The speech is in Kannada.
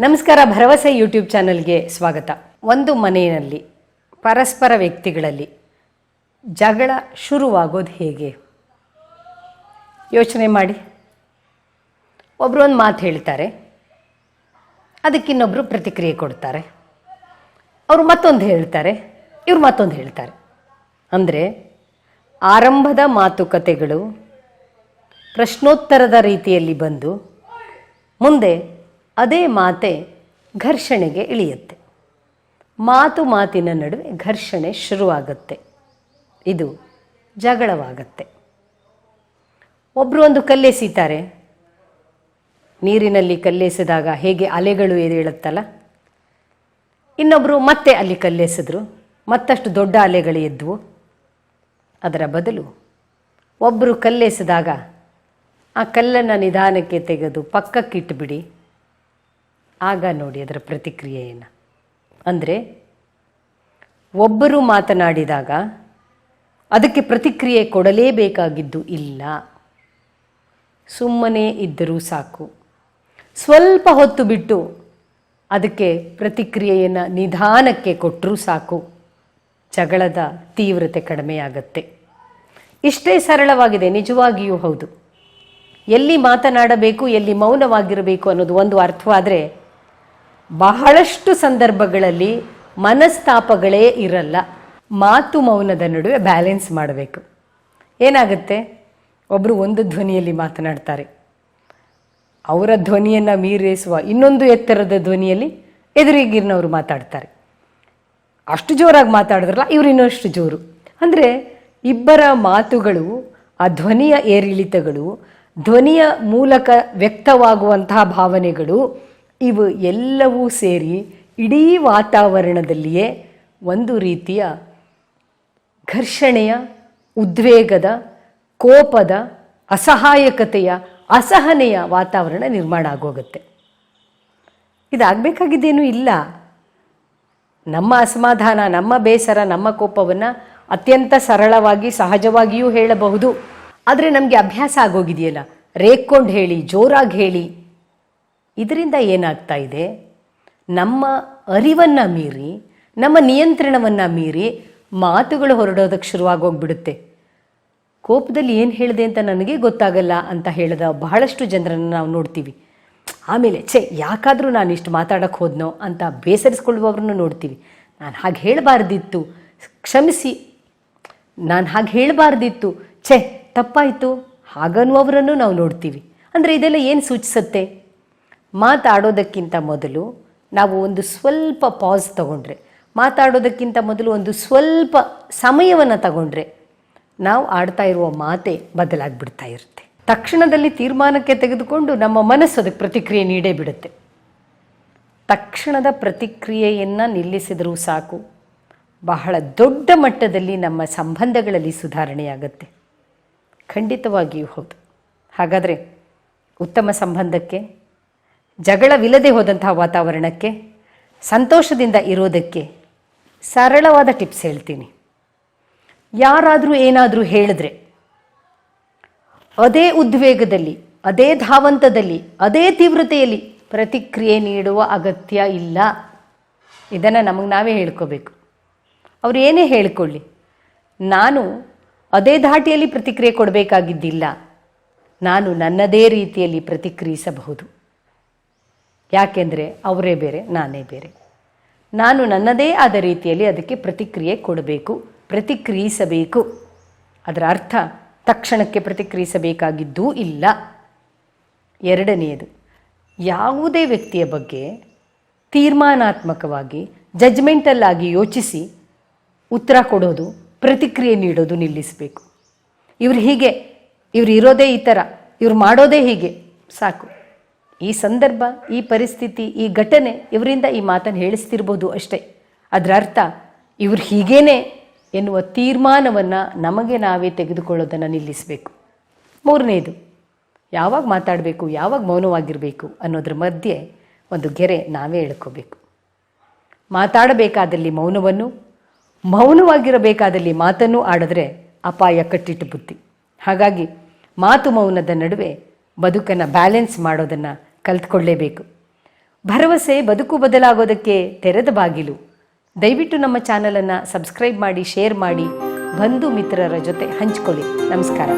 ನಮಸ್ಕಾರ, ಭರವಸೆ ಯೂಟ್ಯೂಬ್ ಚಾನಲ್ಗೆ ಸ್ವಾಗತ. ಒಂದು ಮನೆಯಲ್ಲಿ, ಪರಸ್ಪರ ವ್ಯಕ್ತಿಗಳಲ್ಲಿ ಜಗಳ ಶುರುವಾಗೋದು ಹೇಗೆ? ಯೋಚನೆ ಮಾಡಿ. ಒಬ್ಬರು ಒಂದು ಮಾತು ಹೇಳ್ತಾರೆ ಅದಕ್ಕಿನ್ನೊಬ್ಬರು ಪ್ರತಿಕ್ರಿಯೆ ಕೊಡ್ತಾರೆ. ಅವರು ಮತ್ತೊಂದು ಹೇಳ್ತಾರೆ, ಇವರು ಮತ್ತೊಂದು ಹೇಳ್ತಾರೆ. ಅಂದರೆ, ಆರಂಭದ ಮಾತುಕತೆಗಳು ಪ್ರಶ್ನೋತ್ತರದ ರೀತಿಯಲ್ಲಿ ಬಂದು, ಮುಂದೆ ಅದೇ ಮಾತೆ ಘರ್ಷಣೆಗೆ ಇಳಿಯುತ್ತೆ. ಮಾತು ಮಾತಿನ ನಡುವೆ ಘರ್ಷಣೆ ಶುರುವಾಗುತ್ತೆ. ಇದು ಜಗಳವಾಗತ್ತೆ. ಒಬ್ಬರು ಒಂದು ಕಲ್ಲೆಸೀತಾರೆ. ನೀರಿನಲ್ಲಿ ಕಲ್ಲೆಸೆದಾಗ ಹೇಗೆ ಅಲೆಗಳು ಎದ್ದೇಳುತ್ತಲ್ಲ ಇನ್ನೊಬ್ಬರು ಮತ್ತೆ ಅಲ್ಲಿ ಕಲ್ಲೆಸಿದ್ರು, ಮತ್ತಷ್ಟು ದೊಡ್ಡ ಅಲೆಗಳು ಎದ್ವು. ಅದರ ಬದಲು ಒಬ್ಬರು ಕಲ್ಲೆಸೆದಾಗ ಆ ಕಲ್ಲನ್ನು ನಿಧಾನಕ್ಕೆ ತೆಗೆದು ಪಕ್ಕಕ್ಕಿಟ್ಟುಬಿಡಿ ಆಗ ನೋಡಿ ಅದರ ಪ್ರತಿಕ್ರಿಯೆಯನ್ನು ಅಂದರೆ ಒಬ್ಬರು ಮಾತನಾಡಿದಾಗ ಅದಕ್ಕೆ ಪ್ರತಿಕ್ರಿಯೆ ಕೊಡಲೇಬೇಕಾಗಿದ್ದು ಇಲ್ಲ. ಸುಮ್ಮನೆ ಇದ್ದರೂ ಸಾಕು. ಸ್ವಲ್ಪ ಹೊತ್ತು ಬಿಟ್ಟು ಅದಕ್ಕೆ ಪ್ರತಿಕ್ರಿಯೆಯನ್ನು ನಿಧಾನಕ್ಕೆ ಕೊಟ್ಟರೂ ಸಾಕು. ಜಗಳದ ತೀವ್ರತೆ ಕಡಿಮೆಯಾಗತ್ತೆ ಇಷ್ಟೇ ಸರಳವಾಗಿದೆ, ನಿಜವಾಗಿಯೂ ಹೌದು. ಎಲ್ಲಿ ಮಾತನಾಡಬೇಕು, ಎಲ್ಲಿ ಮೌನವಾಗಿರಬೇಕು ಅನ್ನೋದು ಒಂದು ಅರ್ಥವಾದರೆ ಬಹಳಷ್ಟು ಸಂದರ್ಭಗಳಲ್ಲಿ ಮನಸ್ತಾಪಗಳೇ ಇರಲ್ಲ. ಮಾತು ಮೌನದ ನಡುವೆ ಬ್ಯಾಲೆನ್ಸ್ ಮಾಡಬೇಕು. ಏನಾಗುತ್ತೆ? ಒಬ್ಬರು ಒಂದು ಧ್ವನಿಯಲ್ಲಿ ಮಾತನಾಡ್ತಾರೆ. ಅವರ ಧ್ವನಿಯನ್ನು ಮೀರಿಸುವ ಇನ್ನೊಂದು ಎತ್ತರದ ಧ್ವನಿಯಲ್ಲಿ ಎದುರಿಗಿರಿನವರು ಮಾತಾಡ್ತಾರೆ. ಅಷ್ಟು ಜೋರಾಗಿ ಮಾತಾಡಿದ್ರಲ್ಲ, ಇವರು ಇನ್ನಷ್ಟು ಜೋರು. ಅಂದರೆ ಇಬ್ಬರ ಮಾತುಗಳು, ಆ ಧ್ವನಿಯ ಏರಿಳಿತಗಳು, ಧ್ವನಿಯ ಮೂಲಕ ವ್ಯಕ್ತವಾಗುವಂತಹ ಭಾವನೆಗಳು ಇವು ಎಲ್ಲವೂ ಸೇರಿ ಇಡೀ ವಾತಾವರಣದಲ್ಲಿಯೇ ಒಂದು ರೀತಿಯ ಘರ್ಷಣೆಯ, ಉದ್ವೇಗದ, ಕೋಪದ, ಅಸಹಾಯಕತೆಯ, ಅಸಹನೆಯ ವಾತಾವರಣ ನಿರ್ಮಾಣ ಆಗೋಗುತ್ತೆ. ಇದಾಗಬೇಕಾಗಿದ್ದೇನೂ ಇಲ್ಲ. ನಮ್ಮ ಅಸಮಾಧಾನ, ನಮ್ಮ ಬೇಸರ, ನಮ್ಮ ಕೋಪವನ್ನು ಅತ್ಯಂತ ಸರಳವಾಗಿ, ಸಹಜವಾಗಿಯೂ ಹೇಳಬಹುದು. ಆದರೆ ನಮಗೆ ಅಭ್ಯಾಸ ಆಗೋಗಿದೆಯಲ್ಲ. ರೇಕ್ಕೊಂಡು ಹೇಳಿ, ಜೋರಾಗಿ ಹೇಳಿ. ಇದರಿಂದ ಏನಾಗ್ತಾ ಇದೆ? ನಮ್ಮ ಅರಿವನ್ನು ಮೀರಿ, ನಮ್ಮ ನಿಯಂತ್ರಣವನ್ನು ಮೀರಿ ಮಾತುಗಳು ಹೊರಡೋದಕ್ಕೆ ಶುರುವಾಗೋಗ್ಬಿಡುತ್ತೆ. ಕೋಪದಲ್ಲಿ ಏನು ಹೇಳಿದೆ ಅಂತ ನನಗೆ ಗೊತ್ತಾಗಲ್ಲ ಅಂತ ಹೇಳಿದ ಬಹಳಷ್ಟು ಜನರನ್ನು ನಾವು ನೋಡ್ತೀವಿ. ಆಮೇಲೆ, ಛೇ, ಯಾಕಾದರೂ ನಾನು ಇಷ್ಟು ಮಾತಾಡೋಕ್ಕೆ ಹೋದ್ನೋ ಅಂತ ಬೇಸರಿಸ್ಕೊಳ್ಳುವವ್ರನ್ನು ನೋಡ್ತೀವಿ. ನಾನು ಹಾಗೆ ಹೇಳಬಾರ್ದಿತ್ತು. ಕ್ಷಮಿಸಿ. ನಾನು ಹಾಗೆ ಹೇಳಬಾರ್ದಿತ್ತು. ಛೇ, ತಪ್ಪಾಯಿತು. ಹಾಗನ್ನುವರನ್ನು ನಾವು ನೋಡ್ತೀವಿ. ಅಂದರೆ ಇದೆಲ್ಲ ಏನು ಸೂಚಿಸುತ್ತೆ? ಮಾತಾಡೋದಕ್ಕಿಂತ ಮೊದಲು ನಾವು ಒಂದು ಸ್ವಲ್ಪ ಪಾಸ್ ತಗೊಂಡ್ರೆ, ಮಾತಾಡೋದಕ್ಕಿಂತ ಮೊದಲು ಒಂದು ಸ್ವಲ್ಪ ಸಮಯವನ್ನು ತಗೊಂಡ್ರೆ ನಾವು ಆಡ್ತಾ ಇರುವ ಮಾತೆ ಬದಲಾಗಿಬಿಡ್ತಾ ಇರುತ್ತೆ. ತಕ್ಷಣದಲ್ಲಿ ತೀರ್ಮಾನಕ್ಕೆ ತೆಗೆದುಕೊಂಡು ನಮ್ಮ ಮನಸ್ಸು ಅದಕ್ಕೆ ಪ್ರತಿಕ್ರಿಯೆ ನೀಡೇ ಬಿಡುತ್ತೆ. ತಕ್ಷಣದ ಪ್ರತಿಕ್ರಿಯೆಯನ್ನು ನಿಲ್ಲಿಸಿದರೂ ಸಾಕು. ಬಹಳ ದೊಡ್ಡ ಮಟ್ಟದಲ್ಲಿ ನಮ್ಮ ಸಂಬಂಧಗಳಲ್ಲಿ ಸುಧಾರಣೆಯಾಗತ್ತೆ. ಖಂಡಿತವಾಗಿಯೂ ಹೌದು. ಹಾಗಾದರೆ ಉತ್ತಮ ಸಂಬಂಧಕ್ಕೆ ಜಗಳವಿಲ್ಲದೆ ಹೋದಂತಹ ವಾತಾವರಣಕ್ಕೆ, ಸಂತೋಷದಿಂದ ಇರೋದಕ್ಕೆ ಸರಳವಾದ ಟಿಪ್ಸ್ ಹೇಳ್ತೀನಿ. ಯಾರಾದರೂ ಏನಾದರೂ ಹೇಳಿದ್ರೆ, ಅದೇ ಉದ್ವೇಗದಲ್ಲಿ, ಅದೇ ಧಾವಂತದಲ್ಲಿ, ಅದೇ ತೀವ್ರತೆಯಲ್ಲಿ ಪ್ರತಿಕ್ರಿಯೆ ನೀಡುವ ಅಗತ್ಯ ಇಲ್ಲ. ಇದನ್ನು ನಮಗೆ ನಾವೇ ಹೇಳ್ಕೋಬೇಕು. ಅವರು ಏನೇ ಹೇಳಿಕೊಳ್ಳಿ, ನಾನು ಅದೇ ಧಾಟಿಯಲ್ಲಿ ಪ್ರತಿಕ್ರಿಯೆ ಕೊಡಬೇಕಾಗಿದ್ದಿಲ್ಲ. ನಾನು ನನ್ನದೇ ರೀತಿಯಲ್ಲಿ ಪ್ರತಿಕ್ರಿಯಿಸಬಹುದು. ಯಾಕೆಂದರೆ ಅವರೇ ಬೇರೆ, ನಾನೇ ಬೇರೆ. ನಾನು ನನ್ನದೇ ಆದ ರೀತಿಯಲ್ಲಿ ಅದಕ್ಕೆ ಪ್ರತಿಕ್ರಿಯೆ ಕೊಡಬೇಕು, ಪ್ರತಿಕ್ರಿಯಿಸಬೇಕು. ಅದರ ಅರ್ಥ, ತಕ್ಷಣಕ್ಕೆ ಪ್ರತಿಕ್ರಿಯಿಸಬೇಕಾಗಿದ್ದೂ ಇಲ್ಲ. ಎರಡನೆಯದು, ಯಾವುದೇ ವ್ಯಕ್ತಿಯ ಬಗ್ಗೆ ತೀರ್ಮಾನಾತ್ಮಕವಾಗಿ, ಜಜ್ಮೆಂಟಲ್ಲಾಗಿ ಯೋಚಿಸಿ ಉತ್ತರ ಕೊಡೋದು, ಪ್ರತಿಕ್ರಿಯೆ ನೀಡೋದು ನಿಲ್ಲಿಸಬೇಕು. ಇವ್ರು ಹೀಗೆ, ಇವ್ರು ಇರೋದೇ ಈ ಥರ, ಇವ್ರು ಮಾಡೋದೇ ಹೀಗೆ, ಸಾಕು. ಈ ಸಂದರ್ಭ, ಈ ಪರಿಸ್ಥಿತಿ, ಈ ಘಟನೆ ಇವರಿಂದ ಈ ಮಾತನ್ನು ಹೇಳಿಸ್ತಿರ್ಬೋದು ಅಷ್ಟೇ. ಅದರ ಅರ್ಥ, ಇವ್ರು ಹೀಗೇನೆ ಎನ್ನುವ ತೀರ್ಮಾನವನ್ನು ನಮಗೆ ನಾವೇ ತೆಗೆದುಕೊಳ್ಳೋದನ್ನು ನಿಲ್ಲಿಸಬೇಕು. ಮೂರನೇದು, ಯಾವಾಗ ಮಾತಾಡಬೇಕು, ಯಾವಾಗ ಮೌನವಾಗಿರಬೇಕು ಅನ್ನೋದ್ರ ಮಧ್ಯೆ ಒಂದು ಗೆರೆ ನಾವೇ ಎಳ್ಕೋಬೇಕು. ಮಾತಾಡಬೇಕಾದಲ್ಲಿ ಮೌನವನ್ನು, ಮೌನವಾಗಿರಬೇಕಾದಲ್ಲಿ ಮಾತನ್ನು ಆಡಿದ್ರೆ ಅಪಾಯ ಕಟ್ಟಿಟ್ಟು ಬುದ್ಧಿ ಹಾಗಾಗಿ ಮಾತು ಮೌನದ ನಡುವೆ ಬದುಕನ್ನು ಬ್ಯಾಲೆನ್ಸ್ ಮಾಡೋದನ್ನು ಕಲ್ತ್ಕೊಳ್ಳೇಬೇಕು. ಭರವಸೆ, ಬದುಕು ಬದಲಾಗೋದಕ್ಕೆ ತೆರೆದ ಬಾಗಿಲು. ದಯವಿಟ್ಟು ನಮ್ಮ ಚಾನಲನ್ನು ಸಬ್ಸ್ಕ್ರೈಬ್ ಮಾಡಿ ಶೇರ್ ಮಾಡಿ, ಬಂಧು ಮಿತ್ರರ ಜೊತೆ ಹಂಚ್ಕೊಳ್ಳಿ. ನಮಸ್ಕಾರ.